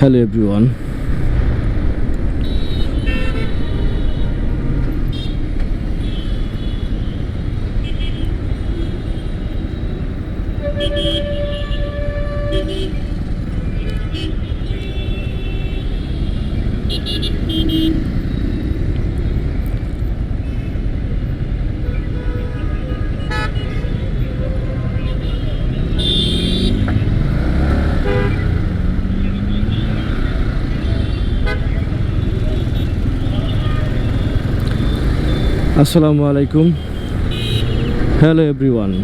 hello everyone. Assalamu alaikum. Hello everyone.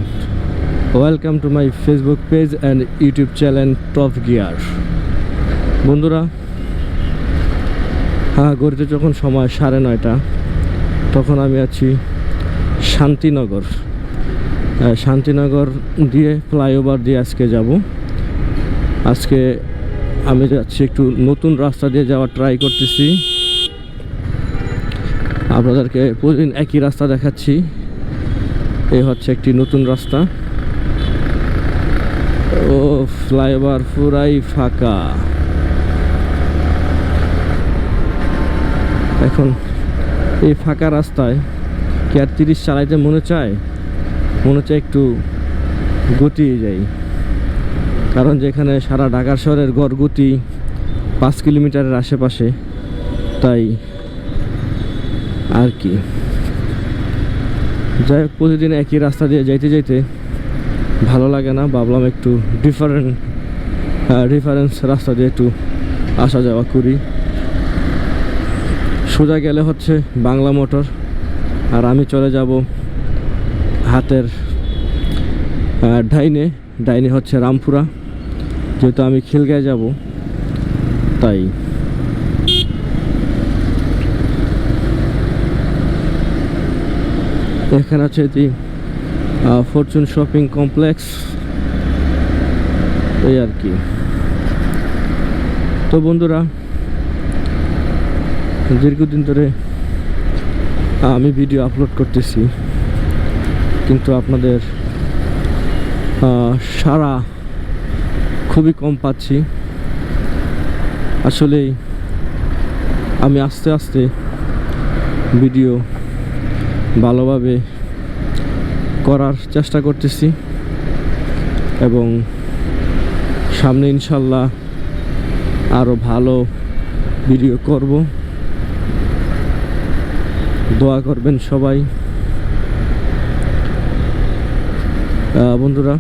Welcome to my Facebook page and YouTube channel top gear বন্ধুরা হ্যাঁ গড়িতে যখন সময় সাড়ে নয়টা, তখন আমি আছি শান্তিনগর শান্তিনগর দিয়ে ফ্লাইওভার দিয়ে আজকে যাব আজকে আমি যাচ্ছি একটু নতুন রাস্তা দিয়ে যাওয়ার ট্রাই করতেছি আপনাদেরকে প্রতিদিন একই রাস্তা দেখাচ্ছি। এই হচ্ছে একটি নতুন রাস্তা। ও, ফ্লাইওভার পুরাই ফাঁকা। এখন এই ফাঁকা রাস্তায় কি আর তিরিশ চালাইতে মনে চায়? মনে চায় একটু গতিয়ে যাই। কারণ যেখানে সারা ঢাকার শহরের গড় গতি পাঁচ কিলোমিটারের আশেপাশে, তাই আর কি? যাই হোক, প্রতিদিন একই রাস্তা দিয়ে যাইতে যাইতে ভালো লাগে না। ভাবলাম একটু ডিফারেন্ট ডিফারেন্স রাস্তা দিয়ে একটু আসা যাওয়া করি। সোজা গেলে হচ্ছে বাংলা মোটর আর আমি চলে যাব হাতের ডাইনে। ডাইনে হচ্ছে রামপুরা। যেহেতু আমি খিলগায় যাব, তাই। এখানে আছে এটি ফরচুন শপিং কমপ্লেক্স এই আর কি। তো বন্ধুরা, দীর্ঘদিন ধরে আমি ভিডিও আপলোড করতেছি। কিন্তু আপনাদের সারা খুবই কম পাচ্ছি। আসলেই, আমি আস্তে আস্তে ভিডিও ভালোভাবে করার চেষ্টা করতেছি এবং সামনে ইনশাল্লাহ আরও ভালো ভিডিও করব। দোয়া করবেন সবাই। বন্ধুরা,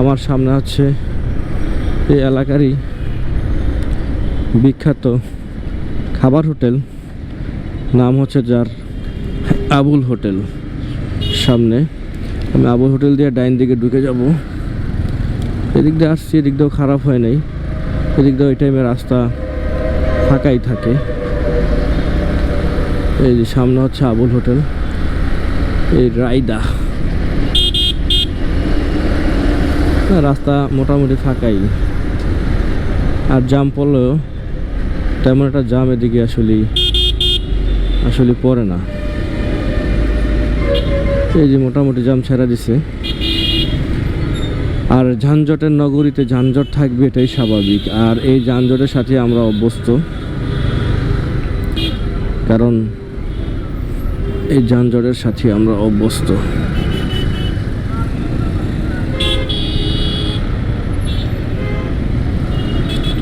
আমার সামনে আছে এই এলাকারই বিখ্যাত খাবার হোটেল। নাম হচ্ছে যার আবুল হোটেল সামনে। আমি আবুল হোটেল দিয়ে ডাইন দিকে ঢুকে যাব। এদিক দিয়ে আসছি এদিক দিয়েও খারাপ হয় নাই। এদিক দিয়ে ওই টাইমে রাস্তা ফাঁকাই থাকে। এই যে সামনে হচ্ছে আবুল হোটেল এই রায়দা। না, রাস্তা মোটামুটি ফাঁকাই। আর জাম পড়লেও তেমন একটা জাম এদিকে আসলেই আসলে পড়ে না। এই যে মোটামুটি জাম ছেড়া দিছে। আর যানজটের নগরীতে যানজট থাকবে এটাই স্বাভাবিক। আর এই যানজটের সাথে আমরা অভ্যস্ত। কারণ এই যানজটের সাথে আমরা অভ্যস্ত।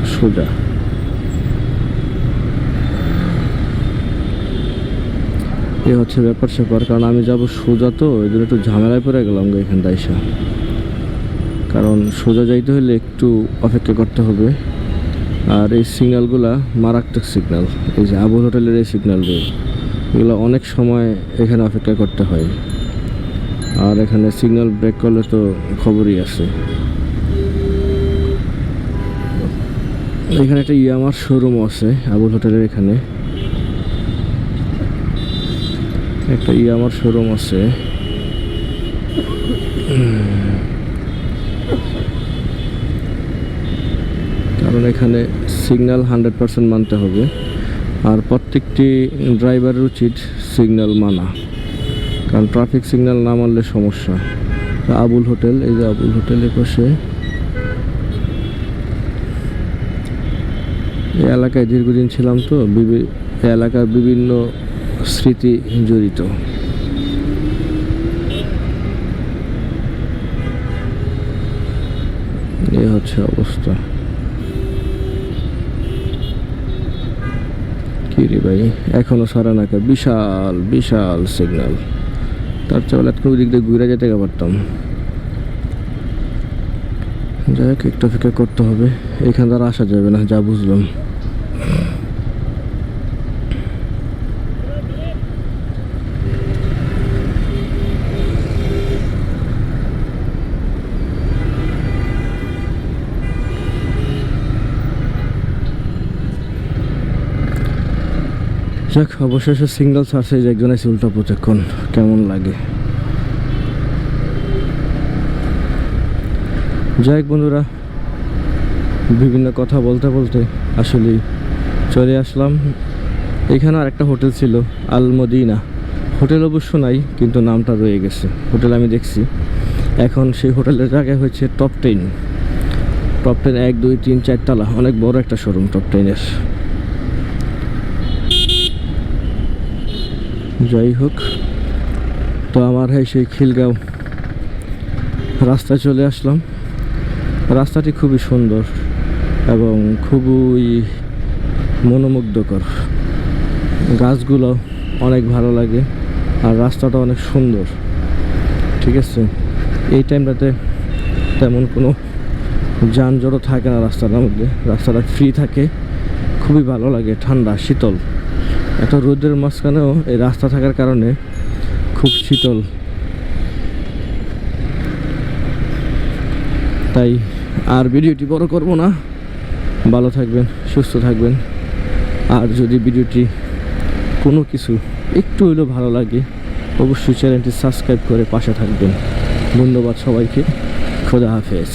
সোজা। এ হচ্ছে ব্যাপার স্যাপার, কারণ আমি যাব সোজা তো এই একটু ঝামেলায় পড়ে গেলাম এখান দাইসা কারণ সোজা যাইতে হলে একটু অপেক্ষা করতে হবে। আর এই সিগন্যালগুলা মারাত্মক সিগন্যাল, এই যে আবুল হোটেলের এই সিগন্যালগুলো এগুলো অনেক সময় এখানে অপেক্ষা করতে হয়। আর এখানে সিগন্যাল ব্রেক করলে তো খবরই আছে। এখানে একটা ইয়ামার শোরুম আছে, আবুল হোটেলের এখানে। একটা ইয়ে আমার শোরুম আছে। কারণ এখানে সিগন্যাল হান্ড্রেড পারসেন্ট মানতে হবে। আর প্রত্যেকটি ড্রাইভারের উচিত সিগন্যাল মানা। কারণ ট্রাফিক সিগন্যাল না মানলে সমস্যা। আবুল হোটেল, এই যে আবুল হোটেলের পাশে। এলাকায় দীর্ঘদিন ছিলাম তো এলাকার বিভিন্ন স্মৃতি জড়িত। এই হচ্ছে অবস্থা। কি রে ভাই? এখনও সারা নাকা বিশাল বিশাল সিগন্যাল তার বলে ওই দিক দিয়ে ঘুরে যেতে পারতাম। যাই হোক, একটু অপেক্ষা করতে হবে। এখান দ্বারা আসা যাবে না, যা বুঝলাম। যাক, অবশেষে সিঙ্গেল সার্সে একজন উল্টা প্রচক্ষণ কেমন লাগে। যাই বন্ধুরা, বিভিন্ন কথা বলতে বলতে আসলে চলে আসলাম। এখানে আর একটা হোটেল ছিল আল মদিনা হোটেল অবশ্য নাই, কিন্তু নামটা রয়ে গেছে। হোটেল আমি দেখছি। এখন সেই হোটেলের জায়গায় হয়েছে টপ টেন টপ টেন এক, দুই, তিন, চারতলা। অনেক বড় একটা শোরুম টপ টেনের যাই হোক, তো আমার হয় সেই খিলগাঁও রাস্তায় চলে আসলাম। রাস্তাটি খুবই সুন্দর এবং খুবই মনোমুগ্ধকর। গাছগুলো অনেক ভালো লাগে আর রাস্তাটা অনেক সুন্দর। ঠিক আছে? এই টাইমটাতে তেমন কোনো যানজটও থাকে না রাস্তাটার মধ্যে। রাস্তাটা ফ্রি থাকে, খুবই ভালো লাগে, ঠান্ডা, শীতল। এত রোদের মাঝখানেও এই রাস্তা থাকার কারণে খুব শীতল। তাই আর ভিডিওটি বড় করব না। ভালো থাকবেন, সুস্থ থাকবেন। আর যদি ভিডিওটি কোনো কিছু একটু হলেও ভালো লাগে, অবশ্যই চ্যানেলটি সাবস্ক্রাইব করে পাশে থাকবেন। ধন্যবাদ সবাইকে। খোদা হাফেজ।